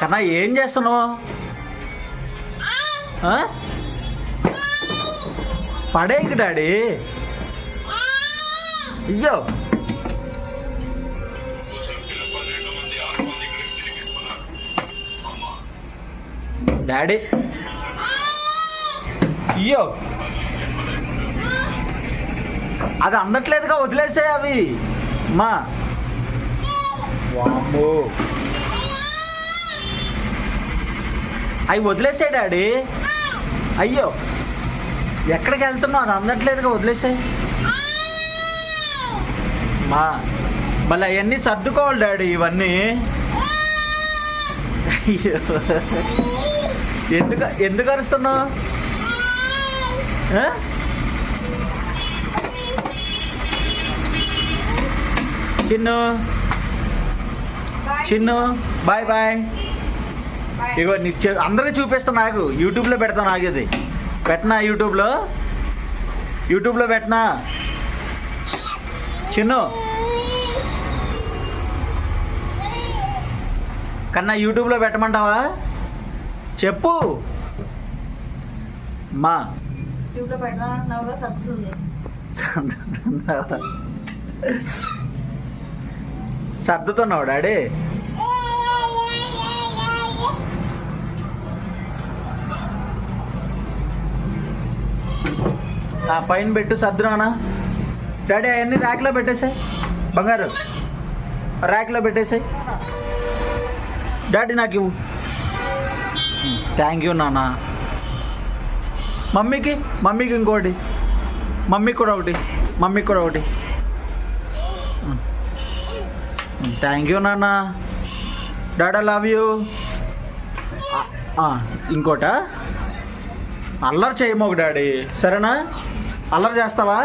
కన్నా ఏం చేస్తున్నావు? ఆ? పడేకి డాడీ. అయ్యో. డాడీ. అయ్యో. అది అందట్లేదుగా వదిలేసాయి అవి. మా వామ్మో. అవి వదిలేసే డాడీ. అయ్యో. ఎక్కడికి వెళ్తున్నావు? అది అందట్లేదుగా వదిలేసాయి. మా మళ్ళీ అవన్నీ సర్దుకోవాలి డాడీ ఇవన్నీ. అయ్యో. ఎందుకు ఎందుకు అరుస్తున్నావు? చిన్ను. Chinnu bye bye. ఇగో నీకు అందరికీ చూపిస్తా నాకు యూట్యూబ్లో పెడతా నాకు ఇది. పెట్టనా యూట్యూబ్లో? యూట్యూబ్లో పెట్టనా? చిన్ను. కన్నా యూట్యూబ్లో పెట్టమంటావా? చెప్పు. మా. సర్దుతున్నావు డాడీ? ఆ పైన పెట్టు సర్దునానా డాడీ అవన్నీ ర్యాక్లో పెట్టేసాయి. బంగారు ర్యాక్లో పెట్టేసాయి. డాడీ నాకు ఇవ్వు. థ్యాంక్ యూ నాన్న. మమ్మీకి మమ్మీకి ఇంకోటి. మమ్మీకి కూడా ఒకటి. మమ్మీకి కూడా ఒకటి. థ్యాంక్ యూ నాన్న. డాడా లవ్ యూ. ఇంకోట? అల్లరి చేయమోకు డాడీ. సరేనా? అల్లరి చేస్తావా?